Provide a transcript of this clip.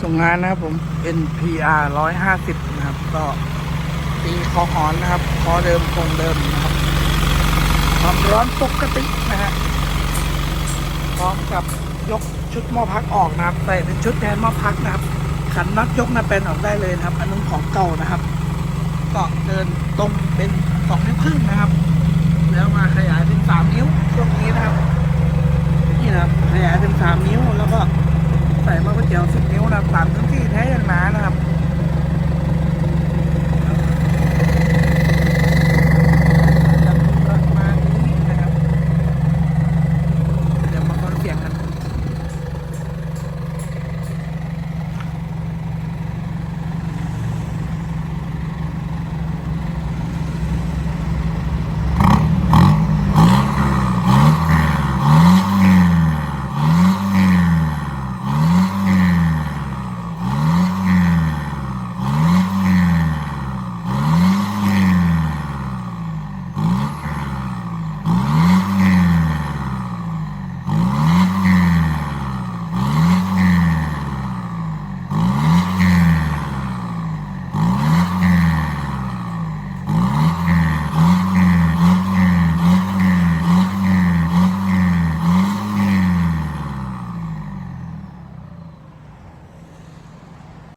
ส่งงานนะครับผม NPR 150 นะครับ ก็ตีคอหอนนะครับ คอเดิมคงเดิมนะครับ ความร้อนปกตินะฮะ พร้อมกับยกชุดหม้อพักออกนะครับ ใส่เป็นชุดแทนหม้อพักนะครับ ขันน็อตยกน้าเป็นออกได้เลยนะครับ อันนั้นของเก่านะครับก็เดินตรงเป็นสองนิ้วครึ่งนะครับ แล้วมาขยายเป็นสามนิ้วช่วงนี้นะครับ นี่นะครับ ขยายเป็นสามนิ้วแล้วก็ เดี๋ยวสิบนิ้วนะครับสามพื้นที่แท้อย่างหนา